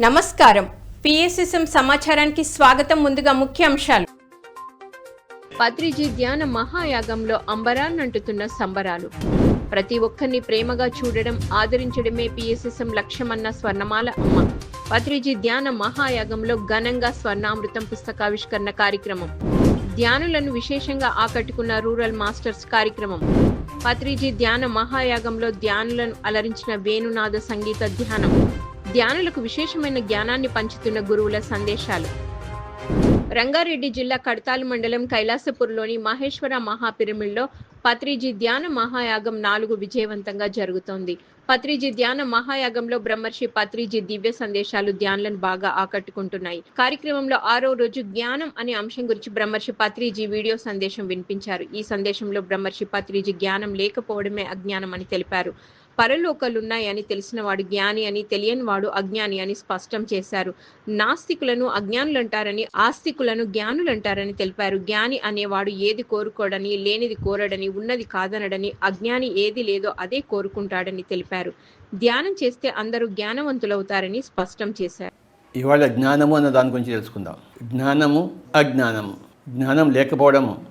నమస్కారం. పిఎస్ఎస్ఎం సమాచారానికి స్వాగతం ముందుగా ముఖ్య అంశాలు. పత్రిజీ ధ్యాన మహాయాగంలో అంబరాన్నంటుతున్న సంబరాలు. ప్రతి ఒక్కరిని ప్రేమగా చూడడం ఆదరించడమే పిఎస్ఎస్ఎం లక్ష్యమన్న స్వర్ణమాల అమ్మ. పత్రిజీ ధ్యాన మహాయాగంలో ఘనంగా స్వర్ణామృతం పుస్తకావిష్కరణ కార్యక్రమం. ధ్యానులను విశేషంగా ఆకట్టుకున్న రూరల్ మాస్టర్స్ కార్యక్రమం. పత్రిజీ ధ్యాన మహాయాగంలో ధ్యానులను అలరించిన వేణునాద సంగీత ధ్యానం. ధ్యానులకు విశేషమైన జ్ఞానాన్ని పంచుతున్న గురువుల సందేశాలు. రంగారెడ్డి జిల్లా కడతాలు మండలం కైలాసపూర్లోని మహేశ్వర మహాపిరమిడ్లో పత్రిజీ ధ్యాన మహాయాగం నాలుగు విజయవంతంగా జరుగుతోంది. పత్రిజీ ధ్యాన మహాయాగంలో బ్రహ్మర్షి పత్రిజీ దివ్య సందేశాలు ధ్యానులను బాగా ఆకట్టుకుంటున్నాయి. కార్యక్రమంలో ఆరో రోజు జ్ఞానం అనే అంశం గురించి బ్రహ్మర్షి పత్రిజీ వీడియో సందేశం వినిపించారు. ఈ సందేశంలో బ్రహ్మర్షి పత్రిజీ జ్ఞానం లేకపోవడమే అజ్ఞానం అని తెలిపారు. పరలోకాలున్నాయని తెలిసినవాడు జ్ఞాని అని తెలియని వాడు అజ్ఞాని అని స్పష్టం చేశారు. నాస్తికులను అజ్ఞానులంటారని ఆస్తికులను జ్ఞానులంటారని తెలిపారు. జ్ఞాని అనేవాడు ఏది కోరుకోడని లేనిది కోరడని ఉన్నది కాదనడని అజ్ఞాని ఏది లేదో అదే కోరుకుంటాడని తెలిపారు. ధ్యానం చేస్తే అందరూ జ్ఞానవంతులవుతారని స్పష్టం చేశారు. ఇవాళ జ్ఞానము అన్న దాని గురించి తెలుసుకుందాం. జ్ఞానము అజ్ఞానము. జ్ఞానం లేకపోవడము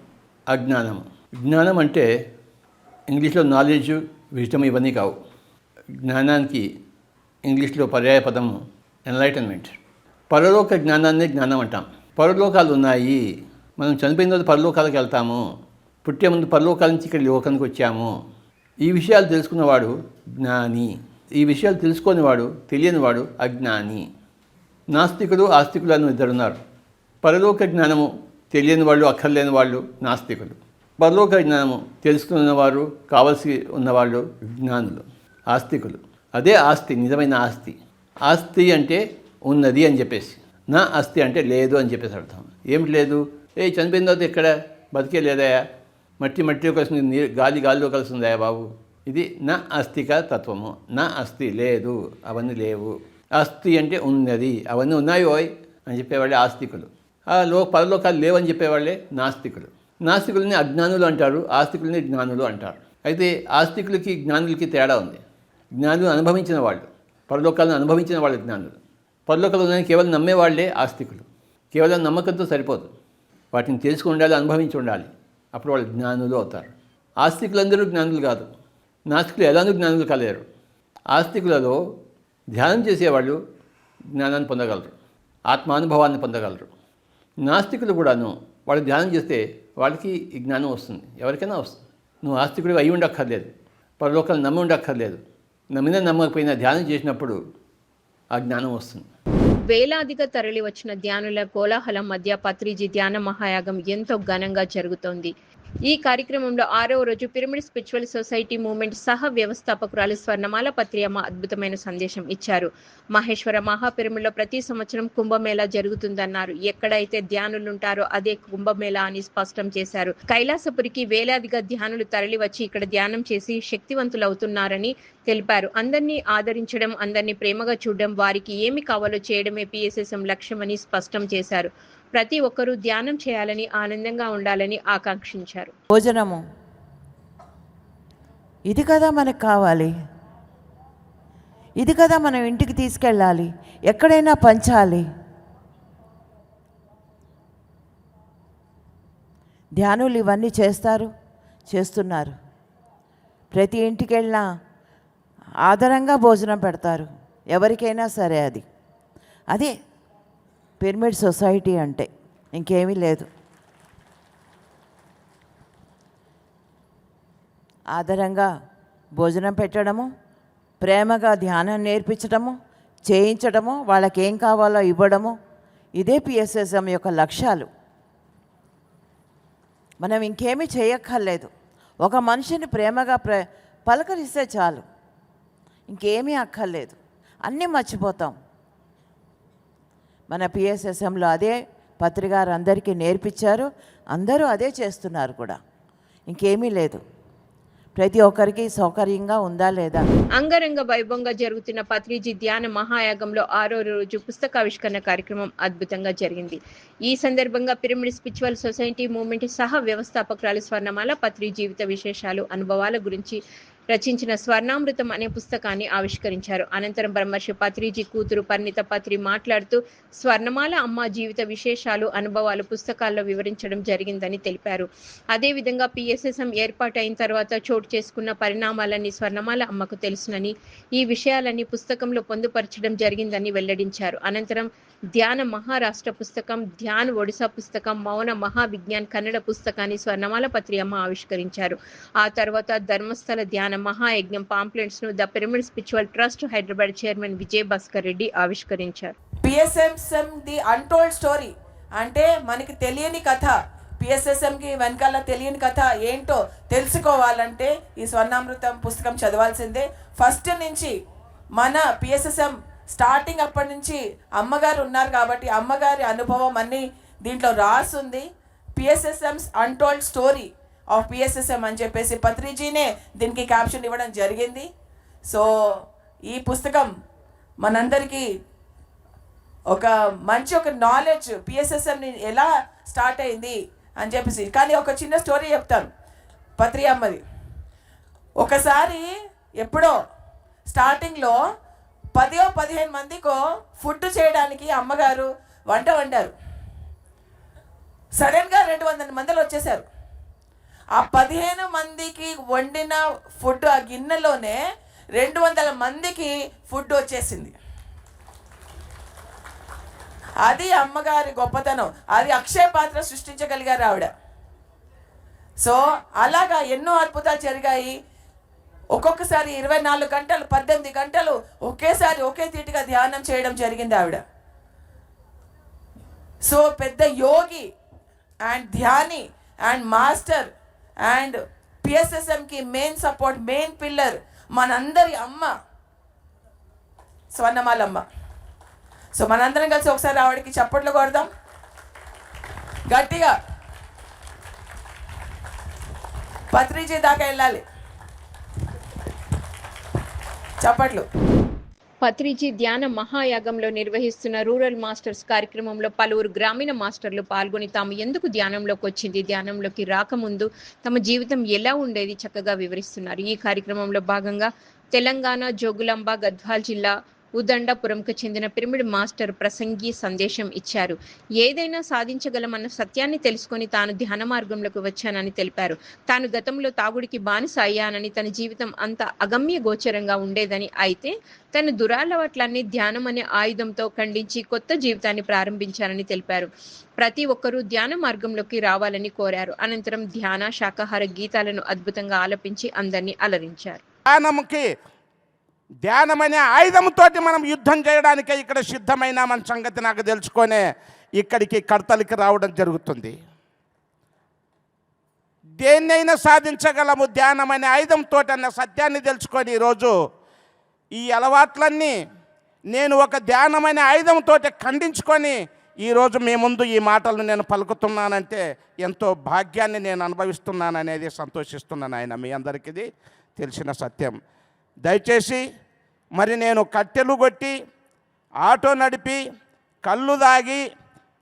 అజ్ఞానము. జ్ఞానం అంటే ఇంగ్లీష్లో నాలెడ్జ్ విజటం ఇవన్నీ కావు. జ్ఞానానికి ఇంగ్లీష్లో పర్యాయ పదము ఎన్లైటన్మెంట్ పరలోక జ్ఞానాన్ని జ్ఞానం అంటాం. పరలోకాలు ఉన్నాయి మనం చనిపోయిన తర్వాత పరలోకాలకు వెళ్తాము. పుట్టే ముందు పరలోకాల నుంచి ఇక్కడ లోకానికి వచ్చాము. ఈ విషయాలు తెలుసుకున్నవాడు జ్ఞాని. ఈ విషయాలు తెలుసుకునేవాడు తెలియనివాడు అజ్ఞాని. నాస్తికుడు ఆస్తికులు అని ఇద్దరున్నారు. పరలోక జ్ఞానము తెలియని వాళ్ళు అక్కర్లేని వాళ్ళు నాస్తికులు. పరలోక జ్ఞానము తెలుసుకున్నవారు కావలసి ఉన్నవాళ్ళు జ్ఞానులు ఆస్తికులు. అదే ఆస్తి నిజమైన ఆస్తి. ఆస్తి అంటే ఉన్నది అని చెప్పేసి. నా ఆస్తి అంటే లేదు అని చెప్పేసి అర్థం. ఏమిటి లేదు? ఏ చనిపోయిన తర్వాత ఇక్కడ బతికే లేదయా మట్టి మట్టిలో కలిసింది నీరు గాలి గాలిలో కలిసిందయా బాబు? ఇది నా ఆస్తిక తత్వము. నా ఆస్తి లేదు అవన్నీ లేవు. ఆస్తి అంటే ఉన్నది. అవన్నీ ఉన్నాయి ఓయ్ అని చెప్పేవాళ్ళే ఆస్తికులు. ఆ లో పరలోకాలు లేవని చెప్పేవాళ్ళే నాస్తికులు. నాస్తికులని అజ్ఞానులు అంటారు ఆస్తికులని జ్ఞానులు అంటారు. అయితే ఆస్తికులకి జ్ఞానులకి తేడా ఉంది. జ్ఞానులు అనుభవించిన వాళ్ళు పరలోకాలను అనుభవించిన వాళ్ళు జ్ఞానులు. పరలోకాలు ఉన్నాయని కేవలం నమ్మేవాళ్ళే ఆస్తికులు. కేవలం నమ్మకంతో సరిపోదు. వాటిని తెలుసుకుని ఉండాలి అనుభవించి ఉండాలి. అప్పుడు వాళ్ళు జ్ఞానులు అవుతారు. ఆస్తికులందరూ జ్ఞానులు కాదు. నాస్తికులు ఎలానూ జ్ఞానులు కాలేరు. ఆస్తికులలో ధ్యానం చేసేవాళ్ళు జ్ఞానాన్ని పొందగలరు. ఆత్మానుభవాన్ని పొందగలరు. నాస్తికులు కూడాను వాళ్ళు ధ్యానం చేస్తే వాళ్ళకి ఈ జ్ఞానం వస్తుంది. ఎవరికైనా వస్తుంది. నువ్వు ఆస్తికుడు అయి ఉండక్కర్లేదు. పరలోకాలు నమ్మి ఉండక్కర్లేదు. నమ్మినా నమ్మకపోయినా ధ్యానం చేసినప్పుడు ఆ జ్ఞానం వస్తుంది. వేలాదిగా తరలి వచ్చిన ధ్యానుల కోలాహలం మధ్య పత్రిజీ ధ్యాన మహాయాగం ఎంతో ఘనంగా జరుగుతోంది. ఈ కార్యక్రమంలో ఆరవ రోజు పిరమిడ్ స్పిరిచువల్ సొసైటీ మూవ్మెంట్ సహ వ్యవస్థాపకురాలు స్వర్ణమాల పత్రియమ్మ అద్భుతమైన సందేశం ఇచ్చారు. మహేశ్వర మహాపిరమిడ్లో ప్రతి సంవత్సరం కుంభమేళా జరుగుతుందన్నారు. ఎక్కడైతే ధ్యానులుంటారో అదే కుంభమేళా అని స్పష్టం చేశారు. కైలాసపురికి వేలాదిగా ధ్యానులు తరలివచ్చి ఇక్కడ ధ్యానం చేసి శక్తివంతులవుతున్నారని తెలిపారు. అందరినీ ఆదరించడం అందరినీ ప్రేమగా చూడడం వారికి ఏమి కావాలో చేయడమే పిఎస్ఎస్ఎం లక్ష్యమని స్పష్టం చేశారు. ప్రతి ఒక్కరూ ధ్యానం చేయాలని ఆనందంగా ఉండాలని ఆకాంక్షించారు. భోజనము. ఇది కదా మనకు కావాలి. ఇది కదా మనం ఇంటికి తీసుకెళ్ళాలి. ఎక్కడైనా పంచాలి. ధ్యానులు ఇవన్నీ చేస్తారు చేస్తున్నారు. ప్రతి ఇంటికి వెళ్ళినా ఆదరంగా భోజనం పెడతారు. ఎవరికైనా సరే అది. అదే పిరమిడ్ సొసైటీ అంటే ఇంకేమీ లేదు. ఆధారంగా భోజనం పెట్టడము ప్రేమగా ధ్యానం నేర్పించడము చేయించడము వాళ్ళకి ఏం కావాలో ఇవ్వడము ఇదే పిఎస్ఎస్ఎం యొక్క లక్ష్యాలు. మనం ఇంకేమీ చేయక్కర్లేదు. ఒక మనిషిని ప్రేమగా ప్ర పలకరిస్తే చాలు. ఇంకేమీ అక్కర్లేదు. అన్నీ మర్చిపోతాం. మన పిఎస్ఎస్ఎంలో అదే పత్రికారు అందరికీ నేర్పించారు. అందరూ అదే చేస్తున్నారు కూడా. ఇంకేమీ లేదు. ప్రతి ఒక్కరికి సౌకర్యంగా ఉందా లేదా? అంగరంగ వైభవంగా జరుగుతున్న పత్రిజీ ధ్యాన మహాయాగంలో ఆరో రోజు పుస్తకావిష్కరణ కార్యక్రమం అద్భుతంగా జరిగింది. ఈ సందర్భంగా పిరమిడ్ స్పిరిచువల్ సొసైటీ మూవ్మెంట్ సహా వ్యవస్థాపకురాలు స్వర్ణమాల పత్రి జీవిత విశేషాలు అనుభవాల గురించి రచించిన స్వర్ణామృతం అనే పుస్తకాన్ని ఆవిష్కరించారు. అనంతరం బ్రహ్మర్షి పత్రిజీ కూతురు పరిణిత పత్రి మాట్లాడుతూ స్వర్ణమాల అమ్మ జీవిత విశేషాలు అనుభవాలు పుస్తకాల్లో వివరించడం జరిగిందని తెలిపారు. అదేవిధంగా పిఎస్ఎస్ఎం ఏర్పాటైన తర్వాత చోటు చేసుకున్న పరిణామాలన్నీ స్వర్ణమాల అమ్మకు తెలుసునని ఈ విషయాలన్నీ పుస్తకంలో పొందుపరచడం జరిగిందని వెల్లడించారు. అనంతరం ధ్యాన మహారాష్ట్ర పుస్తకం ధ్యాన్ ఒడిశా పుస్తకం మౌన మహావిజ్ఞాన్ కన్నడ పుస్తకాన్ని స్వర్ణమాల పత్రి అమ్మ ఆవిష్కరించారు. ఆ తర్వాత Dharmasthala Dhyana Mahayagnam పాంప్లెంట్స్ను the pyramid spiritual trust Hyderabad chairman Vijay Bhaskar Reddy ఆవిష్కరించారు. పిఎస్ఎంఎం ది అన్టోల్డ్ స్టోరీ అంటే మనకి తెలియని కథ. పిఎస్ఎస్ఎంకి వెనకాల తెలియని కథ ఏంటో తెలుసుకోవాలంటే ఈ స్వర్ణామృతం పుస్తకం చదవాల్సిందే. ఫస్ట్ నుంచి మన పిఎస్ఎస్ఎం స్టార్టింగ్ అప్పటి నుంచి అమ్మగారు ఉన్నారు కాబట్టి అమ్మగారి అనుభవం అన్నీ దీంట్లో రాసుంది. PSSMS untold story of PSSM అని చెప్పేసి పత్రిజీనే దీనికి క్యాప్షన్ ఇవ్వడం జరిగింది. సో ఈ పుస్తకం మనందరికీ ఒక మంచి ఒక నాలెడ్జ్ పిఎస్ఎస్ఎంని ఎలా స్టార్ట్ అయింది అని చెప్పేసి కానీ ఒక చిన్న స్టోరీ చెప్తాను. పత్రి అమ్మది. ఒకసారి ఎప్పుడో స్టార్టింగ్లో పదో పదిహేను మందికో ఫుడ్ చేయడానికి అమ్మగారు వంట వండారు. సడన్గా రెండు వందల మందిలో వచ్చేసారు. ఆ పదిహేను మందికి వండిన ఫుడ్ ఆ గిన్నెలోనే రెండు వందల మందికి ఫుడ్ వచ్చేసింది. అది అమ్మగారి గొప్పతనం. అది అక్షయ పాత్ర సృష్టించగలిగారు ఆవిడ. సో అలాగా ఎన్నో అద్భుతాలు జరిగాయి. ఒక్కొక్కసారి ఇరవై నాలుగు గంటలు పద్దెనిమిది గంటలు ఒకేసారి ఒకే తీటిగా ధ్యానం చేయడం జరిగింది ఆవిడ. సో పెద్ద యోగి అండ్ ధ్యాని అండ్ మాస్టర్ అండ్ పిఎస్ఎస్ఎంకి మెయిన్ సపోర్ట్ మెయిన్ పిల్లర్ మనందరి అమ్మ స్వర్ణమాలమ్మ. సో మనందరం కలిసి ఒకసారి ఆవిడకి చప్పట్లు కొడదాం. గట్టిగా. పత్రిజీ దాకా వెళ్ళాలి. చప్పట్లు. పత్రిజీ ధ్యాన మహాయాగంలో నిర్వహిస్తున్న రూరల్ మాస్టర్స్ కార్యక్రమంలో పలువురు గ్రామీణ మాస్టర్లు పాల్గొని తాము ఎందుకు ధ్యానంలోకి వచ్చింది? ధ్యానంలోకి రాకముందు తమ జీవితం ఎలా ఉండేది? చక్కగా వివరిస్తున్నారు. ఈ కార్యక్రమంలో భాగంగా తెలంగాణ జోగులాంబ గద్వాల్ జిల్లా ఉదండపురంకు చెందిన పిరమిడ్ మాస్టర్ ప్రసంగి సందేశం ఇచ్చారు. ఏదైనా సాధించగలమన్న సత్యాన్ని తెలుసుకొని తాను ధ్యాన మార్గంలోకి వచ్చానని తెలిపారు. తాను గతంలో తాగుడికి బానిస అయ్యానని తన జీవితం అంత అగమ్య గోచరంగా ఉండేదని అయితే తన దురాలవాట్లన్నీ ధ్యానం అనే ఆయుధంతో ఖండించి కొత్త జీవితాన్ని ప్రారంభించారని తెలిపారు. ప్రతి ఒక్కరూ ధ్యాన మార్గంలోకి రావాలని కోరారు. అనంతరం ధ్యాన శాకాహార గీతాలను అద్భుతంగా ఆలపించి అందరినీ అలరించారు. ధ్యానంకి ధ్యానమనే ఆయుధంతోటి మనం యుద్ధం చేయడానికే ఇక్కడ సిద్ధమైన మన సంగతి నాకు తెలుసుకొనే ఇక్కడికి కడతలికి రావడం జరుగుతుంది. దేన్నైనా సాధించగలము ధ్యానం అనే ఆయుధంతో అన్న సత్యాన్ని తెలుసుకొని ఈరోజు ఈ అలవాట్లన్నీ నేను ఒక ధ్యానమైన ఆయుధంతో ఖండించుకొని ఈరోజు మీ ముందు ఈ మాటలను నేను పలుకుతున్నానంటే ఎంతో భాగ్యాన్ని నేను అనుభవిస్తున్నాననేది సంతోషిస్తున్నాను ఆయన మీ అందరికీ తెలిసిన సత్యం. దయచేసి మరి నేను కట్టెలు కొట్టి ఆటో నడిపి కళ్ళు దాగి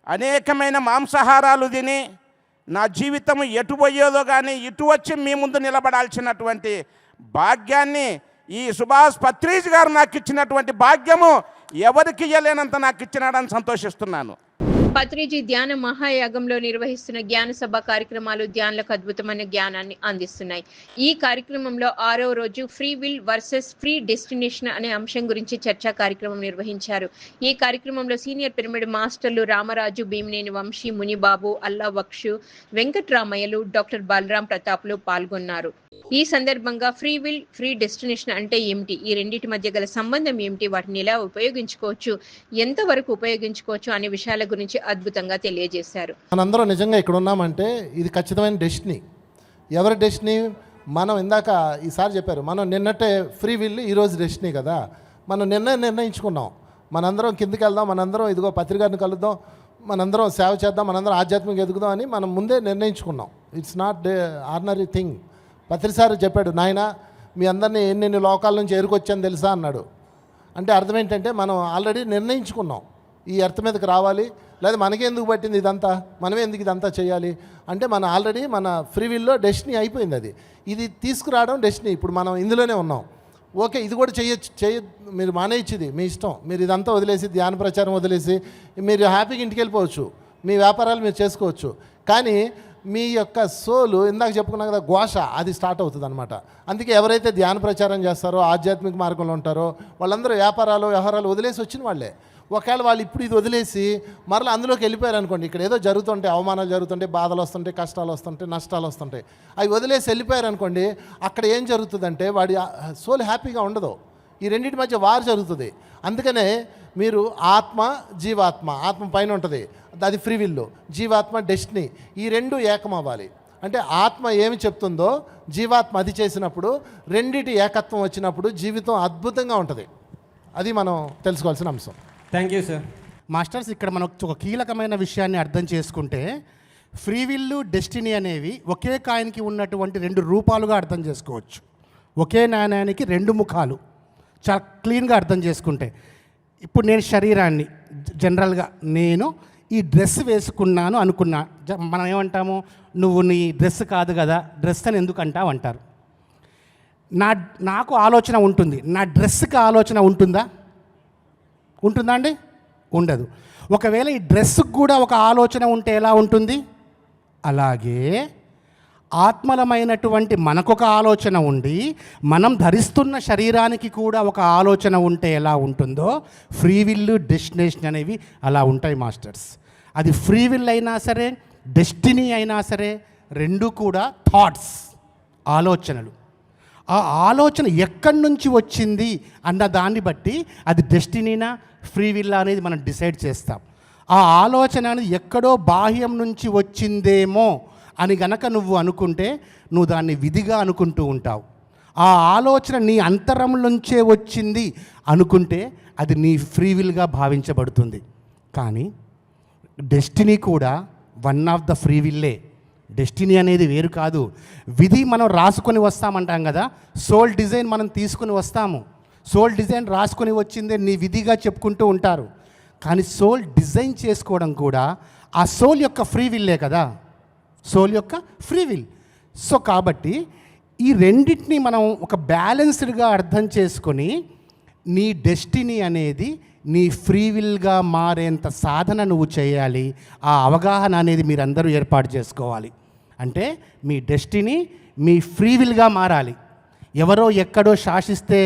అనేకమైన మాంసాహారాలు తిని నా జీవితం ఎటు పోయేదో కానీ ఇటు వచ్చి మీ ముందు నిలబడాల్సినటువంటి భాగ్యాన్ని ఈ సుభాష్ పత్రీజ్ గారు నాకు ఇచ్చినటువంటి భాగ్యము ఎవరికి ఇయ్యలేనంత నాకు ఇచ్చినాడని సంతోషిస్తున్నాను. పత్రిజీ ధ్యాన మహాయాగంలో నిర్వహిస్తున్న జ్ఞాన సభ కార్యక్రమాలు ధ్యానులకు అద్భుతమైన జ్ఞానాన్ని అందిస్తున్నాయి. ఈ కార్యక్రమంలో ఆరో రోజు free will versus free destination అనే అంశం గురించి చర్చా కార్యక్రమం నిర్వహించారు. ఈ కార్యక్రమంలో సీనియర్ పిరమిడ్ మాస్టర్లు రామరాజు భీమినేని వంశీ మునిబాబు అల్లా వక్షు వెంకట్రామయ్యలు డాక్టర్ బలరాం ప్రతాప్లు పాల్గొన్నారు. ఈ సందర్భంగా ఫ్రీ విల్ ఫ్రీ డెస్టినేషన్ అంటే ఏమిటి? ఈ రెండింటి మధ్య గల సంబంధం ఏమిటి? వాటిని ఎలా ఉపయోగించుకోవచ్చు? ఎంతవరకు ఉపయోగించుకోవచ్చు? అనే విషయాల గురించి అద్భుతంగా తెలియజేశారు. మనందరం నిజంగా ఇక్కడ ఉన్నామంటే ఇది ఖచ్చితమైన డెస్టినీ ఎవరి డెస్టినీ మనం ఇందాక ఈసారి చెప్పారు మనం నిన్నట్టే ఫ్రీ విల్ ఈరోజు డెస్టినీ కదా. మనం నిన్న నిర్ణయించుకున్నాం. మనందరం కిందికి వెళ్దాం మనందరం ఇదిగో పత్రికారిని కలుద్దాం మనందరం సేవ చేద్దాం మనందరం ఆధ్యాత్మిక ఎదుగుదాం అని మనం ముందే నిర్ణయించుకున్నాం. ఇట్స్ నాట్ ఆర్డినరీ థింగ్ పత్రిసారి చెప్పాడు నాయన మీ అందరినీ ఎన్నెన్ని లోకాల నుంచి ఎరుకొచ్చాను తెలుసా? అన్నాడు. అంటే అర్థం ఏంటంటే మనం ఆల్రెడీ నిర్ణయించుకున్నాం. ఈ ఎర్త్ మీదకి రావాలి లేదా మనకే ఎందుకు పట్టింది ఇదంతా? మనమే ఎందుకు ఇదంతా చేయాలి? అంటే మన ఆల్రెడీ మన ఫ్రీ విల్లో డెస్టినీ అయిపోయింది అది. ఇది తీసుకురావడం డెస్టినీ. ఇప్పుడు మనం ఇందులోనే ఉన్నాం. ఓకే ఇది కూడా చేయొచ్చు చేయ మీరు మానేయచ్చుది మీ ఇష్టం. మీరు ఇదంతా వదిలేసి ధ్యాన ప్రచారం వదిలేసి మీరు హ్యాపీగా ఇంటికి వెళ్ళిపోవచ్చు. మీ వ్యాపారాలు మీరు చేసుకోవచ్చు. కానీ మీ యొక్క సోలు ఇందాక చెప్పుకున్నా కదా ఘోష అది స్టార్ట్ అవుతుంది అనమాట అందుకే ఎవరైతే ధ్యాన ప్రచారం చేస్తారో ఆధ్యాత్మిక మార్గంలో ఉంటారో వాళ్ళందరూ వ్యాపారాలు వ్యవహారాలు వదిలేసి వచ్చిన వాళ్ళే. ఒకవేళ వాళ్ళు ఇప్పుడు ఇది వదిలేసి మరలా అందులోకి వెళ్ళిపోయారు అనుకోండి ఇక్కడ ఏదో జరుగుతుంటే అవమానాలు జరుగుతుంటే బాధలు వస్తుంటాయి కష్టాలు వస్తుంటాయి నష్టాలు వస్తుంటాయి. అవి వదిలేసి వెళ్ళిపోయారు అనుకోండి అక్కడ ఏం జరుగుతుందంటే వాడి సోల్ హ్యాపీగా ఉండదు. ఈ రెండింటి మధ్య వారు జరుగుతుంది. అందుకనే మీరు ఆత్మ జీవాత్మ ఆత్మ పైన ఉంటుంది. అది ఫ్రీ విల్లు జీవాత్మ డెస్టినీ ఈ రెండు ఏకం అవ్వాలి. అంటే ఆత్మ ఏమి చెప్తుందో జీవాత్మ అది చేసినప్పుడు రెండిటి ఏకత్వం వచ్చినప్పుడు జీవితం అద్భుతంగా ఉంటుంది. అది మనం తెలుసుకోవాల్సిన అంశం. థ్యాంక్ యూ సార్ మాస్టర్స్ ఇక్కడ మనం ఒక కీలకమైన విషయాన్ని అర్థం చేసుకుంటే ఫ్రీ విల్లు డెస్టినీ అనేవి ఒకే కాయిన్కి ఉన్నటువంటి రెండు రూపాలుగా అర్థం చేసుకోవచ్చు. ఒకే నాణ్యానికి రెండు ముఖాలు. చాలా క్లీన్గా అర్థం చేసుకుంటే. ఇప్పుడు నేను శరీరాన్ని జనరల్గా నేను ఈ డ్రెస్ వేసుకున్నాను అనుకున్నా. జ- మనం ఏమంటాము? నువ్వు నీ డ్రెస్ కాదు కదా డ్రెస్ అని ఎందుకు అంటావు అంటారు. నా నాకు ఆలోచన ఉంటుంది. నా డ్రెస్కి ఆలోచన ఉంటుందా? ఉంటుందా అండి? ఉండదు. ఒకవేళ ఈ డ్రెస్కి కూడా ఒక ఆలోచన ఉంటే ఎలా ఉంటుంది? అలాగే ఆత్మలమైనటువంటి మనకొక ఆలోచన ఉండి మనం ధరిస్తున్న శరీరానికి కూడా ఒక ఆలోచన ఉంటే ఎలా ఉంటుందో ఫ్రీ విల్ డెస్టినేషన్ అనేవి అలా ఉంటాయి మాస్టర్స్. అది ఫ్రీ విల్ అయినా సరే డెస్టినీ అయినా సరే రెండు కూడా థాట్స్ ఆలోచనలు. ఆ ఆలోచన ఎక్కడి నుంచి వచ్చింది అన్న దాన్ని బట్టి అది డెస్టినీనా ఫ్రీ విల్లా అనేది మనం డిసైడ్ చేస్తాం. ఆ ఆలోచన అనేది ఎక్కడో బాహ్యం నుంచి వచ్చిందేమో అని గనక నువ్వు అనుకుంటే నువ్వు దాన్ని విధిగా అనుకుంటూ ఉంటావు. ఆ ఆలోచన నీ అంతరం నుంచే వచ్చింది అనుకుంటే అది నీ ఫ్రీ విల్గా భావించబడుతుంది. కానీ డెస్టినీ కూడా వన్ ఆఫ్ ద ఫ్రీ విల్లే. డెస్టినీ అనేది వేరు కాదు. విధి మనం రాసుకొని వస్తామంటాం కదా. సోల్ డిజైన్ మనం తీసుకుని వస్తాము. సోల్ డిజైన్ రాసుకొని వచ్చిందే నీ విధిగా చెప్పుకుంటూ ఉంటారు. కానీ సోల్ డిజైన్ చేసుకోవడం కూడా ఆ సోల్ యొక్క ఫ్రీ విల్లే కదా. సోల్ యొక్క ఫ్రీ విల్. సో కాబట్టి ఈ రెండింటిని మనం ఒక బ్యాలెన్స్డ్గా అర్థం చేసుకొని నీ డెస్టినీ అనేది నీ ఫ్రీ విల్గా మారేంత సాధన నువ్వు చేయాలి. ఆ అవగాహన అనేది మీరందరూ ఏర్పాటు చేసుకోవాలి. అంటే మీ డెస్టినీ మీ ఫ్రీ విల్గా మారాలి. ఎవరో ఎక్కడో శాసిస్తే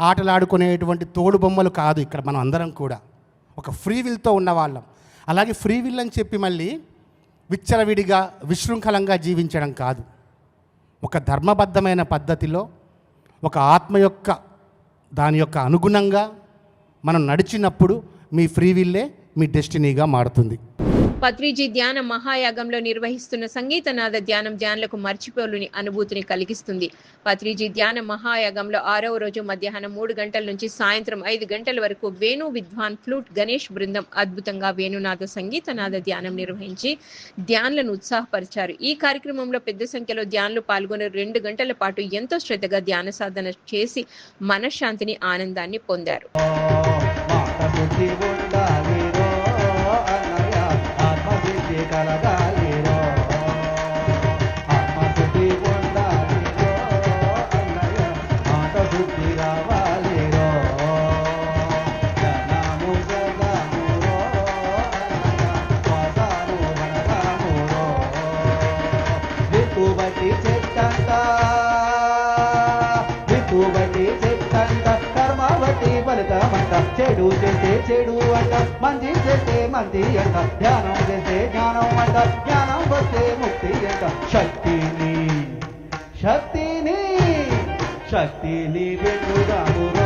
ఆటలాడుకునేటువంటి తోడు బొమ్మలు కాదు ఇక్కడ మనం అందరం కూడా. ఒక ఫ్రీ విల్తో ఉన్నవాళ్ళం. అలాగే ఫ్రీ విల్ అని చెప్పి మళ్ళీ విచ్చలవిడిగా విశృంఖలంగా జీవించడం కాదు. ఒక ధర్మబద్ధమైన పద్ధతిలో ఒక ఆత్మ యొక్క దాని యొక్క అనుగుణంగా మనం నడిచినప్పుడు మీ ఫ్రీ విల్లే మీ డెస్టినీగా మారుతుంది. పత్రిజీ ధ్యాన మహాయాగంలో నిర్వహిస్తున్న సంగీతనాద ధ్యానం ధ్యానులకు మర్చిపోలేని అనుభూతిని కలిగిస్తుంది. పత్రిజీ ధ్యాన మహాయాగంలో ఆరవ రోజు మధ్యాహ్నం మూడు గంటల నుంచి సాయంత్రం ఐదు గంటల వరకు వేణు విద్వాన్ ఫ్లూట్ గణేష్ బృందం అద్భుతంగా వేణునాథ సంగీతనాద ధ్యానం నిర్వహించి ధ్యానులను ఉత్సాహపరిచారు. ఈ కార్యక్రమంలో పెద్ద సంఖ్యలో ధ్యానులు పాల్గొని రెండు గంటల పాటు ఎంతో శ్రద్ధగా ధ్యాన సాధన చేసి మనశ్శాంతిని ఆనందాన్ని పొందారు. బట్టి వితుబటి కర్మ బట్టి ఫలితమంట. చెడు చేస్తే చెడు అంట మంచి చేస్తే మంచి అంట. ధ్యానం చేస్తే జ్ఞానం అంట జ్ఞానం వస్తే ముక్తి అంట. శక్తిని శక్తిని శక్తిని పెట్టుదాము.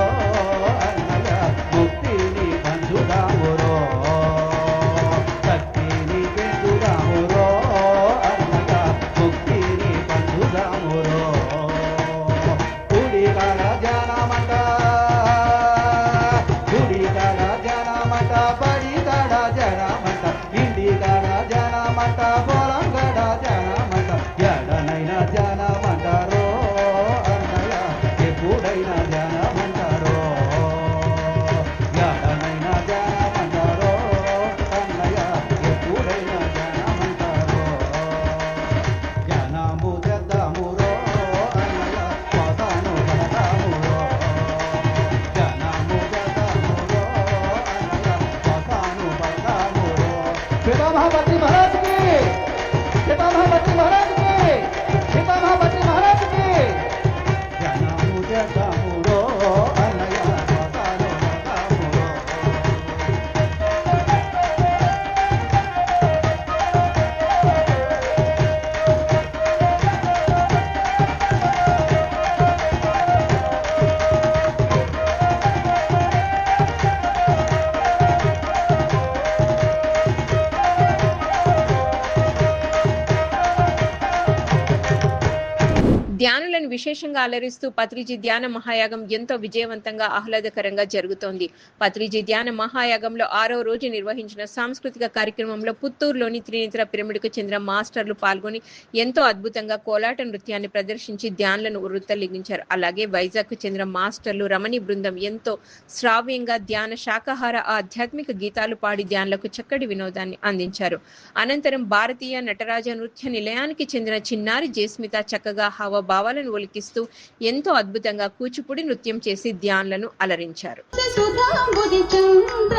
విశేషంగా అలరిస్తూ పత్రిజీ ధ్యాన మహాయాగం ఎంతో విజయవంతంగా ఆహ్లాదకరంగా జరుగుతోంది. పత్రిజీ ధ్యాన మహాయాగంలో ఆరో రోజు నిర్వహించిన సాంస్కృతిక కార్యక్రమంలో పుత్తూరులోని త్రినేత్ర పిరమిడ్కు చెందిన మాస్టర్లు పాల్గొని ఎంతో అద్భుతంగా కోలాట నృత్యాన్ని ప్రదర్శించి ధ్యానులను ఉరుత్తలిగించారు అలాగే వైజాగ్కు చెందిన మాస్టర్లు రమణి బృందం ఎంతో శ్రావ్యంగా ధ్యాన శాకాహార ఆధ్యాత్మిక గీతాలు పాడి ధ్యానులకు చక్కటి వినోదాన్ని అందించారు. అనంతరం భారతీయ నటరాజ నృత్య నిలయానికి చెందిన చిన్నారి జయస్మిత చక్కగా హావభావాలను ఒలికిస్తూ ఎంతో అద్భుతంగా కూచిపూడి నృత్యం చేసి ధ్యానులను అలరించారు. సుధాంబుది చంద్ర.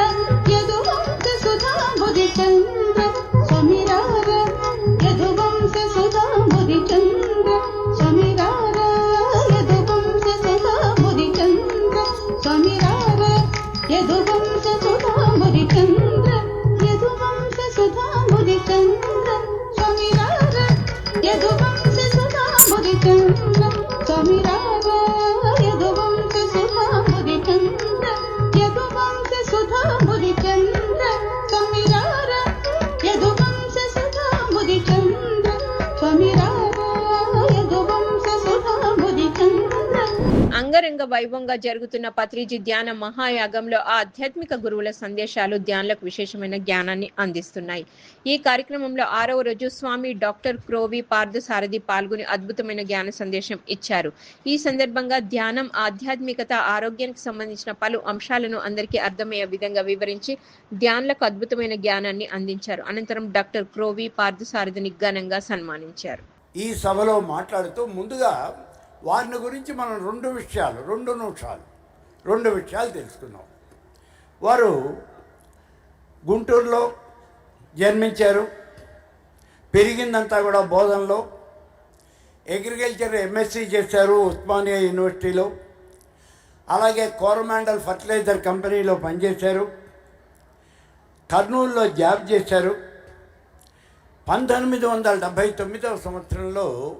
అంగరంగ వైభవంగా జరుగుతున్న పత్రిజీ ధ్యాన మహాయాగంలో ఆ ఆధ్యాత్మిక గురువుల సందేశాలు ధ్యానులకు విశేషమైన జ్ఞానాన్ని అందిస్తున్నాయి. ఈ కార్యక్రమంలో ఆరవ రోజు స్వామి డాక్టర్ క్రోవి పార్థసారథి పాల్గొని అద్భుతమైన జ్ఞాన సందేశం ఇచ్చారు. ఈ సందర్భంగా ధ్యానం ఆధ్యాత్మికత ఆరోగ్యానికి సంబంధించిన పలు అంశాలను అందరికీ అర్థమయ్యే విధంగా వివరించి ధ్యానులకు అద్భుతమైన జ్ఞానాన్ని అందించారు. అనంతరం డాక్టర్ క్రోవి పార్థసారథిని ఘనంగా సన్మానించారు. ఈ సభలో మాట్లాడుతూ ముందుగా వారిని గురించి మనం రెండు విషయాలు రెండు నిమిషాలు రెండు విషయాలు తెలుసుకున్నాం వారు గుంటూరులో జన్మించారు. పెరిగిందంతా కూడా బోధనలో. అగ్రికల్చర్ ఎంఎస్సీ చేశారు ఉస్మానియా యూనివర్సిటీలో. అలాగే కోరమాండల్ ఫర్టిలైజర్ కంపెనీలో పనిచేశారు. కర్నూలులో జాబ్ చేశారు. పంతొమ్మిది వందల డెబ్భై తొమ్మిదవ సంవత్సరంలో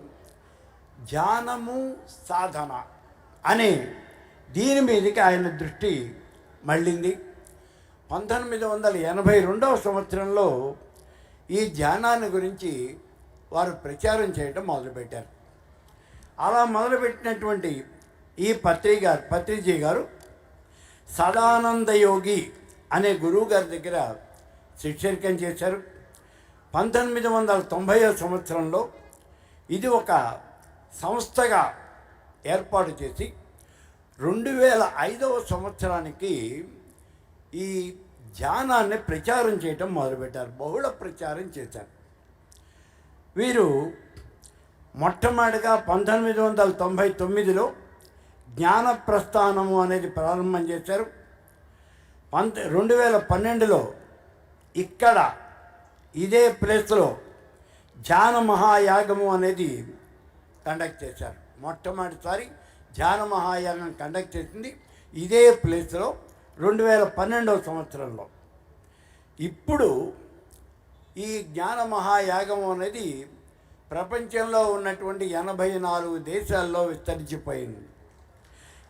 ధ్యానము సాధన అనే దీని మీదకి ఆయన దృష్టి మళ్ళింది. పంతొమ్మిది వందల ఎనభై రెండవ సంవత్సరంలో ఈ ధ్యానాన్ని గురించి వారు ప్రచారం చేయడం మొదలుపెట్టారు. అలా మొదలుపెట్టినటువంటి ఈ పత్రి గారు పత్రిజీ గారు సదానంద యోగి అనే గురువు గారి దగ్గర శిక్షరికం చేశారు. పంతొమ్మిది వందల తొంభై సంవత్సరంలో ఇది ఒక సంస్థగా ఏర్పాటు చేసి రెండు వేల ఐదవ సంవత్సరానికి ఈ ధ్యానాన్ని ప్రచారం చేయటం మొదలుపెట్టారు. బహుళ ప్రచారం చేశారు. వీరు మొట్టమొదటిగా పంతొమ్మిది వందల తొంభై తొమ్మిదిలో జ్ఞాన ప్రస్థానము అనేది ప్రారంభం చేశారు. పంత రెండు వేల పన్నెండులో ఇక్కడ ఇదే ప్లేస్లో ధ్యాన మహాయాగము అనేది కండక్ట్ చేశారు. మొట్టమొదటిసారి ధ్యాన మహాయాగం కండక్ట్ చేసింది ఇదే ప్లేస్లో రెండు వేల పన్నెండవ సంవత్సరంలో. ఇప్పుడు ఈ జ్ఞాన మహాయాగం అనేది ప్రపంచంలో ఉన్నటువంటి ఎనభై నాలుగు దేశాల్లో విస్తరించిపోయింది.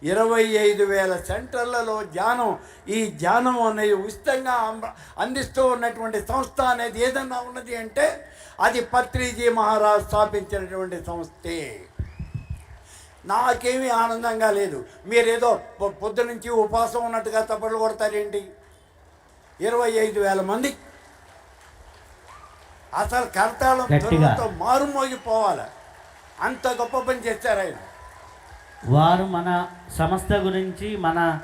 ఇరవై ఐదు వేల సెంటర్లలో ధ్యానం ఈ ధ్యానం అనేది ఉచితంగా అందిస్తూ ఉన్నటువంటి సంస్థ అనేది ఏదన్నా ఉన్నది అంటే అది పత్రిజీ మహారాజ్ స్థాపించినటువంటి సంస్థే. నాకేమీ ఆనందంగా లేదు. మీరేదో పొ- పొద్దు నుంచి ఉపవాసం ఉన్నట్టుగా తప్పట్లు కొడతారేంటి? ఇరవై ఐదు వేల మంది. అసలు కరతాళం. ధ్వనులతో మారుమోగిపోవాలి అంత గొప్ప పని చేశారు ఆయన. వారు మన సంస్థ గురించి మన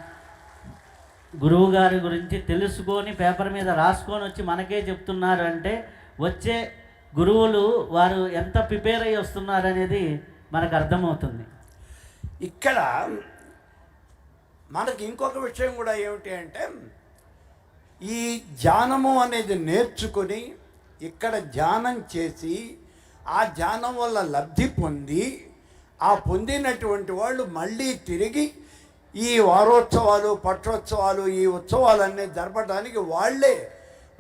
గురువు గారి గురించి తెలుసుకొని పేపర్ మీద రాసుకొని వచ్చి మనకే చెప్తున్నారు అంటే వచ్చే గురువులు వారు ఎంత ప్రిపేర్ అయ్యి వస్తున్నారు అనేది మనకు అర్థమవుతుంది. ఇక్కడ మనకి ఇంకొక విషయం కూడా ఏమిటి అంటే ఈ ధ్యానము అనేది నేర్చుకొని ఇక్కడ ధ్యానం చేసి ఆ ధ్యానం వల్ల లబ్ధి పొంది ఆ పొందినటువంటి వాళ్ళు మళ్ళీ తిరిగి ఈ వారోత్సవాలు పట్టోత్సవాలు ఈ ఉత్సవాలన్నీ జరపడానికి వాళ్ళే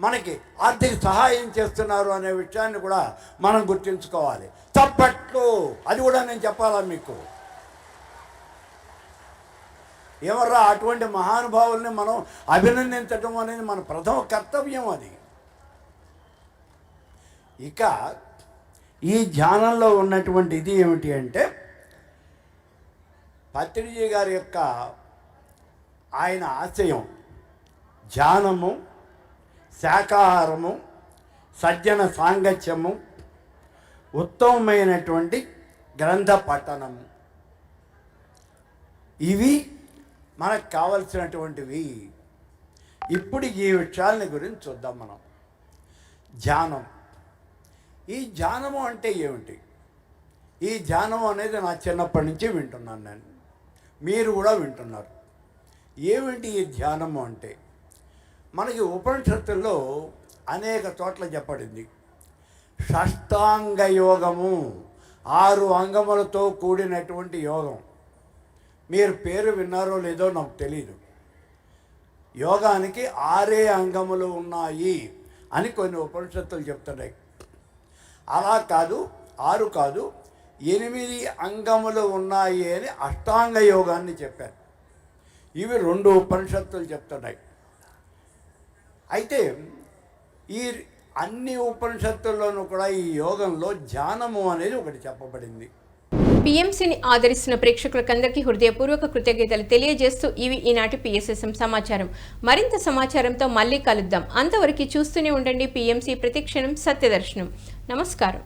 మనకి ఆర్థిక సహాయం చేస్తున్నారు అనే విషయాన్ని కూడా మనం గుర్తుంచుకోవాలి. తప్పట్లు అది కూడా నేను చెప్పాలా మీకు? ఎవర్రా అటువంటి మహానుభావుల్ని మనం అభినందించడం అనేది మన ప్రథమ కర్తవ్యం అది. ఇక ఈ ధ్యానంలో ఉన్నటువంటి ఇది ఏమిటి అంటే పత్రిజీ గారి యొక్క ఆయన ఆశయం ధ్యానము శాకాహారము సజ్జన సాంగత్యము ఉత్తమమైనటువంటి గ్రంథ పఠనము. ఇవి మనకు కావలసినటువంటివి. ఇప్పుడు ఈ విషయాలని గురించి చూద్దాం మనం. ధ్యానం. ఈ ధ్యానము అంటే ఏమిటి? ఈ ధ్యానం అనేది నా చిన్నప్పటి నుంచి వింటున్నాను నేను. మీరు కూడా వింటున్నారు. ఏమిటి ఈ ధ్యానము అంటే? మనకి ఉపనిషత్తుల్లో అనేక చోట్ల చెప్పబడింది. షష్టాంగ యోగము ఆరు అంగములతో కూడినటువంటి యోగం. మీరు పేరు విన్నారో లేదో నాకు తెలియదు యోగానికి ఆరే అంగములు ఉన్నాయి అని కొన్ని ఉపనిషత్తులు చెప్తున్నాయి. అలా కాదు ఆరు కాదు ఎనిమిది అంగములు ఉన్నాయి అని అష్టాంగ యోగాన్ని చెప్పారు. ఇవి రెండు ఉపనిషత్తులు చెప్తున్నాయి. అయితే ఈ అన్ని ఉపనిషత్తుల్లోనూ కూడా ఈ యోగంలో ధ్యానము అనేది ఒకటి చెప్పబడింది. పిఎంసీని ఆదరిస్తున్న ప్రేక్షకులకందరికీ హృదయపూర్వక కృతజ్ఞతలు తెలియజేస్తూ ఇవి ఈనాటి పిఎస్ఎస్ఎం సమాచారం. మరింత సమాచారంతో మళ్ళీ కలుద్దాం. అంతవరకు చూస్తూనే ఉండండి పిఎంసీ ప్రతిక్షణం సత్యదర్శనం. నమస్కారం.